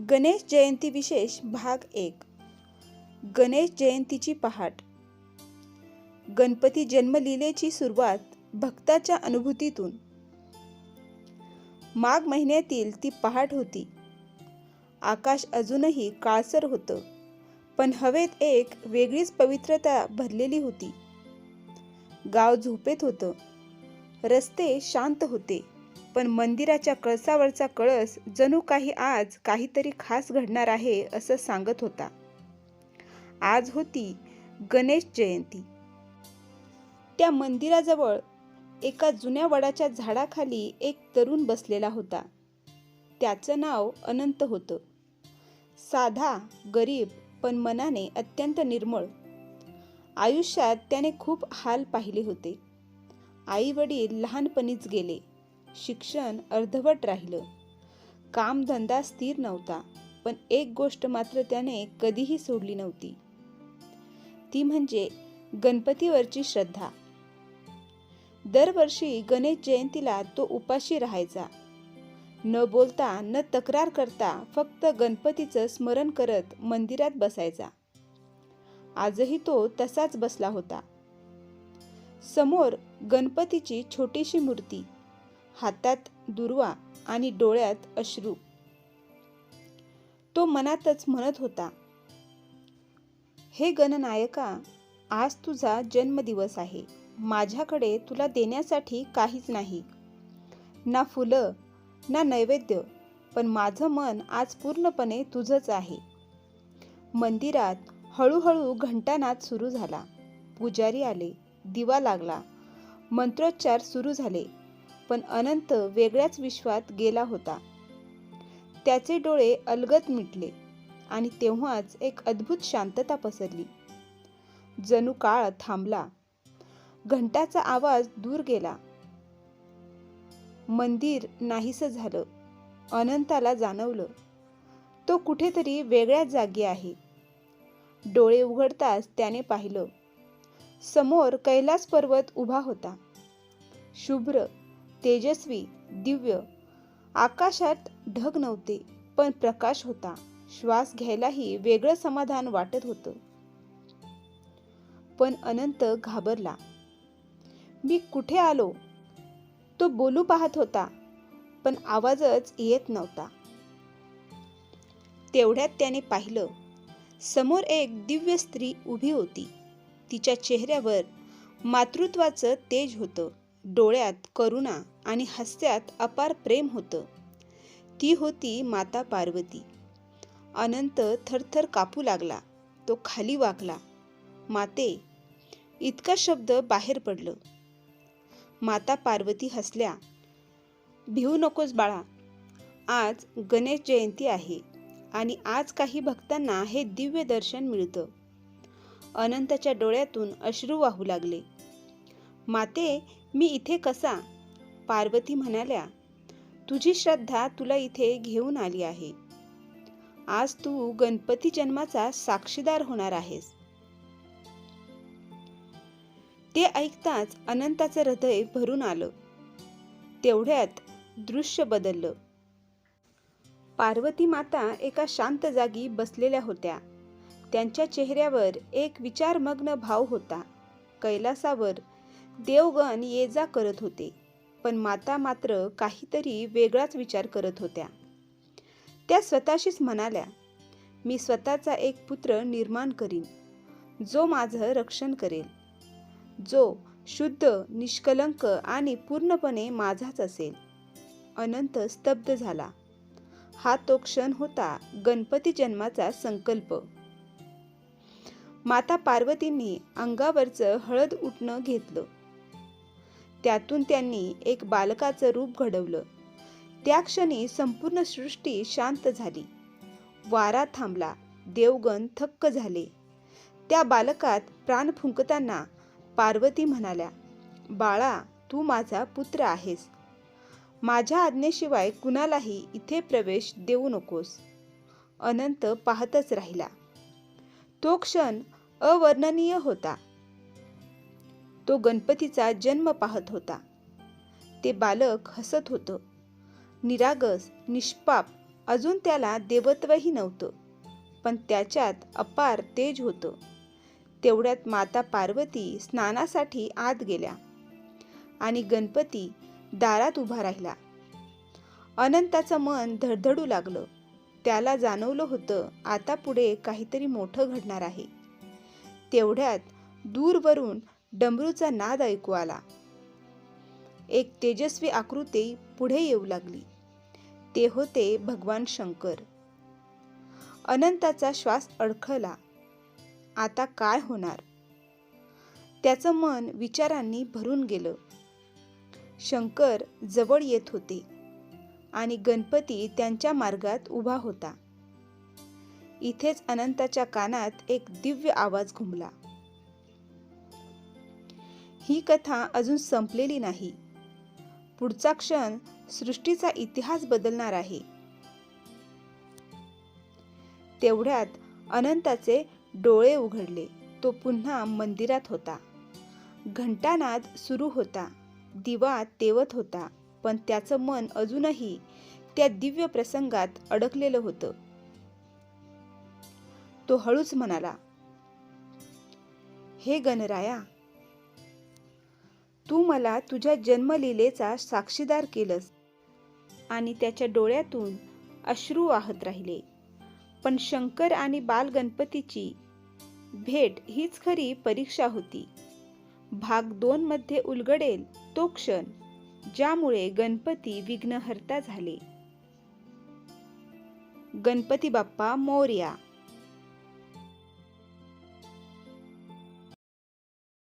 गणेश जयंती विशेष भाग एक. गणेश जयंतीची पहाट. गणपती जन्मलीलेची सुरुवात भक्ताच्या अनुभूतीतून. माघ महिन्यातील ती पहाट होती. आकाश अजूनही काळसर होतं पण हवेत एक वेगळीच पवित्रता भरलेली होती. गाव झोपेत होतं. रस्ते शांत होते. पण मंदिराच्या कळसावरचा कळस जणू काही आज काहीतरी खास घडणार आहे असं सांगत होता. आज होती गणेश जयंती. त्या मंदिराजवळ एका जुन्या वडाच्या झाडाखाली एक तरुण बसलेला होता. त्याचं नाव अनंत होतं. साधा गरीब पण मनाने अत्यंत निर्मळ. आयुष्यात त्याने खूप हाल पाहिले होते. आई वडील लहानपणीच गेले. शिक्षण अर्धवट राहिलं. कामधंदा स्थिर नव्हता पण एक गोष्ट मात्र त्याने कधीही सोडली नव्हती. ती म्हणजे गणपतीवरची श्रद्धा. दरवर्षी गणेश जयंतीला तो उपाशी राहायचा. न बोलता न तक्रार करता फक्त गणपतीचं स्मरण करत मंदिरात बसायचा. आजही तो तसाच बसला होता. समोर गणपतीची छोटीशी मूर्ती. हातात दुर्वा आणि डोळ्यात अश्रू. तो मनातच म्हणत होता हे गणनायका आज तुझा जन्मदिवस आहे. माझ्याकडे तुला देण्यासाठी काहीच नाही. ना फुलं ना नैवेद्य पण माझं मन आज पूर्णपणे तुझंच आहे. मंदिरात हळूहळू घंटानाद सुरू झाला. पुजारी आले दिवा लागला. मंत्रोच्चार सुरू झाले. पण अनंत वेगळ्याच विश्वात गेला होता. त्याचे डोळे अलगत मिटले आणि तेव्हाच एक अद्भुत शांतता पसरली. जणू काळ थांबला. घंटाचा आवाज दूर गेला. मंदिर नाहीसं झालं. अनंताला जाणवलं. तो कुठेतरी वेगळ्याच जागी आहे. डोळे उघडताच त्याने पाहिलं. समोर कैलास पर्वत उभा होता. शुभ्र तेजस्वी दिव्य. आकाशात ढग नव्हते पण प्रकाश होता. श्वास घ्यायलाही वेगळं समाधान वाटत होतं. पण अनंत घाबरला. मी कुठे आलो? तो बोलू पाहत होता पण आवाजच येत नव्हता. तेवढ्यात त्याने पाहिलं समोर एक दिव्य स्त्री उभी होती. तिच्या चेहऱ्यावर मातृत्वाचं तेज होतं डोळ्यात करुणा. आणि हास्यात अपार प्रेम होतं. ती होती माता पार्वती. अनंत थरथर कापू लागला. तो खाली वाकला. माते इतका शब्द बाहेर पडलं. माता पार्वती हसल्या. भिवू नकोस बाळा. आज गणेश जयंती आहे आणि आज काही भक्तांना हे दिव्य दर्शन मिळतं. अनंताच्या डोळ्यातून अश्रू वाहू लागले. माते मी इथे कसा? पार्वती म्हणाल्या तुझी श्रद्धा तुला इथे घेऊन आली आहे. आज तू गणपती जन्माचा साक्षीदार होणार आहेस. ते ऐकताच अनंताचं हृदय भरून आलं. तेवढ्यात दृश्य बदललं. पार्वती माता एका शांत जागी बसलेल्या होत्या. त्यांच्या चेहऱ्यावर एक विचारमग्न भाव होता. कैलासावर देवगण ये जा करत होते. पण माता मात्र काहीतरी वेगळाच विचार करत होत्या. त्या स्वतःशीच म्हणाल्या मी स्वतःचा एक पुत्र निर्माण करीन जो माझं रक्षण करेल जो शुद्ध निष्कलंक आणि पूर्णपणे माझाच असेल. अनंत स्तब्ध झाला. हा तो क्षण होता गणपती जन्माचा संकल्प. माता पार्वतींनी अंगावरचं हळद उठणं घेतलं. त्यातून त्यांनी एक बालकाचं रूप घडवलं. त्या क्षणी संपूर्ण सृष्टी शांत झाली. वारा थांबला. देवगण थक्क झाले. त्या बालकात प्राण फुंकताना पार्वती म्हणाल्या बाळा तू माझा पुत्र आहेस. माझ्या आज्ञेशिवाय कुणालाही इथे प्रवेश देऊ नकोस. अनंत पाहतच राहिला. तो क्षण अवर्णनीय होता. तो गणपतीचा जन्म पाहत होता. ते बालक हसत होतं. निरागस निष्पाप अजून त्याला देवत्वही नव्हतं. पण त्याच्यात अपार तेज होतं. तेवढ्यात माता पार्वती स्नानासाठी आत गेल्या आणि गणपती दारात उभा राहिला. अनंताचं मन धडधडू लागलं. त्याला जाणवलं होतं आता पुढे काहीतरी मोठं घडणार आहे. तेवढ्यात दूरवरून डमरूचा नाद ऐकू आला. एक तेजस्वी आकृती पुढे येऊ लागली. ते होते भगवान शंकर. अनंताचा श्वास अडखळला. आता काय होणार? त्याचं मन विचारांनी भरून गेलं. शंकर जवळ येत होते आणि गणपती त्यांच्या मार्गात उभा होता. इथेच अनंताच्या कानात एक दिव्य आवाज घुमला. ही कथा अजून संपलेली नाही. पुढचा क्षण सृष्टीचा इतिहास बदलणार आहे. तेवढ्यात अनंताचे डोळे उघडले. तो पुन्हा मंदिरात होता. घंटानाद सुरू होता. दिवा तेवत होता पण त्याचं मन अजूनही त्या दिव्य प्रसंगात अडकलेलं होतं. तो हळूच म्हणाला हे गणराया तू मला तुझ्या जन्मलीलेचा साक्षीदार केलंस. आणि त्याच्या डोळ्यातून अश्रू वाहत राहिले. पण शंकर आणि बालगणपतीची भेट हीच खरी परीक्षा होती. भाग दोनमध्ये उलगडेल तो क्षण ज्यामुळे गणपती विघ्नहर्ता झाले. गणपती बाप्पा मोर्या